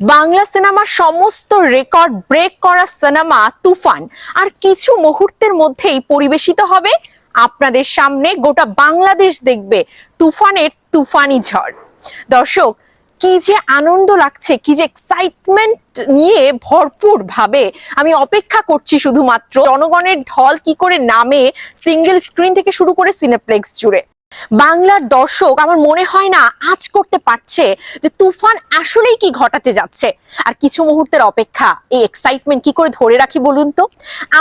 বাংলা সিনেমার সমস্ত record break করা সিনেমা তুফান। আর কিছু মুহূর্তের মধ্যেই পরিবেশিত হবে। আপনাদের সামনে গোটা বাংলাদেশ দেখবে তুফানের তুফানি ঝড়। দর্শক, কি যে আনন্দ লাগছে, কি যে এক্সাইটমেন্ট নিয়ে ভরপুর ভাবে আমি অপেক্ষা করছি শুধুমাত্র। জনগণের ঢল কি করে নামে সিঙ্গেল স্ক্রিন থেকে শুরু করে সিনেপ্লেক্স জুড়ে। বাংলার দর্শক, আমার মনে হয় না আজ করতে পারছে যে তুফান আসলেই কি ঘটাতে যাচ্ছে। আর কিছু মুহূর্তের অপেক্ষা, এই এক্সাইটমেন্ট কি করে ধরে রাখি বলুন তো?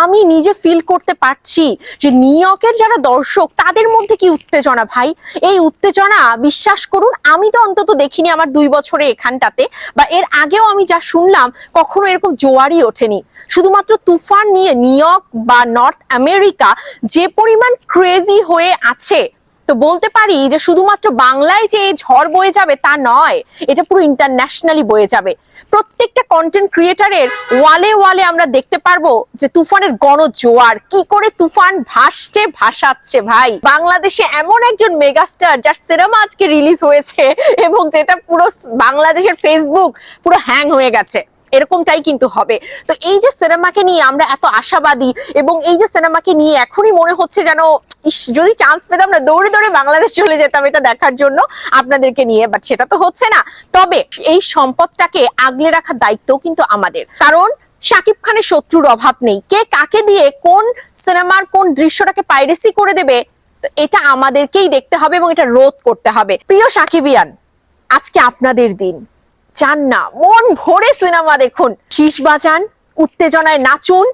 আমি নিজে ফিল করতে পারছি যে নিউইয়র্কের যারা দর্শক, তাদের মধ্যে কি উত্তেজনা ভাই? এই উত্তেজনা, বিশ্বাস করুন, আমি তো অন্তত দেখিনি আমার দুই বছরে এখানটাতে, বা এর আগেও আমি যা শুনলাম, কখনো এরকম জোয়ারই ওঠেনি। শুধুমাত্র তুফান নিয়ে নিউইয়র্ক বা নর্থ আমেরিকা যে পরিমাণ ক্রেজি হয়ে আছে তো বলতে পারি যে শুধুমাত্র বাংলায় যে ঝড় বয়ে যাবে তা নয়, এটা পুরো ইন্টারন্যাশনালি বয়ে যাবে। প্রত্যেকটা কন্টেন্ট ক্রিয়েটারের ওয়ালে ওয়ালে আমরা দেখতে পারব যে তুফানের গণজোয়ার, কি করে তুফান ভাসছে, ভাসাচ্ছে ভাই। বাংলাদেশে এমন একজন মেগাস্টার যার সিনেমা আজকে রিলিজ হয়েছে এবং যেটা পুরো বাংলাদেশের ফেসবুক পুরো হ্যাং হয়ে গেছে। এরকমটাই কিন্তু হবে। তো এই যে সিনেমাকে নিয়ে আমরা এত আশাবাদী এবং এই যে সিনেমাকে নিয়ে এখনই মনে হচ্ছে যেন ইস, যদি চান্স পেতাম না, দৌড়ে দৌড়ে বাংলাদেশ চলে যেতাম এটা দেখার জন্য আপনাদেরকে নিয়ে বাট সেটা তো হচ্ছে না। তবে এই সম্পদটাকে আগলে রাখার দায়িত্বও কিন্তু আমাদের। কারণ শাকিব খানের শত্রুর অভাব নেই। কে কাকে দিয়ে কোন সিনেমার কোন দৃশ্যটাকে পাইরেসি করে দেবে এটা আমাদেরকেই দেখতে হবে এবং এটা রোধ করতে হবে। প্রিয় সাকিবিয়ান, আজকে আপনাদের দিন। চান না মন ভরে সিনেমা দেখুন। শীষ বাজান, উত্তেজনায় নাচুন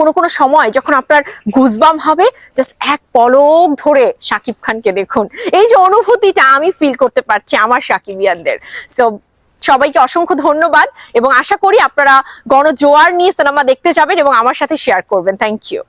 কোনো কোনো সময় যখন আপনার গুজবাম হবে জাস্ট এক পলক ধরে সাকিব খানকে দেখুন। এই যে অনুভূতিটা আমি ফিল করতে পারছি আমার সাকিবিয়ানদের সো সবাইকে অসংখ্য ধন্যবাদ এবং আশা করি আপনারা গণজোয়ার নিয়ে সিনেমা দেখতে যাবেন এবং আমার সাথে শেয়ার করবেন। Thank you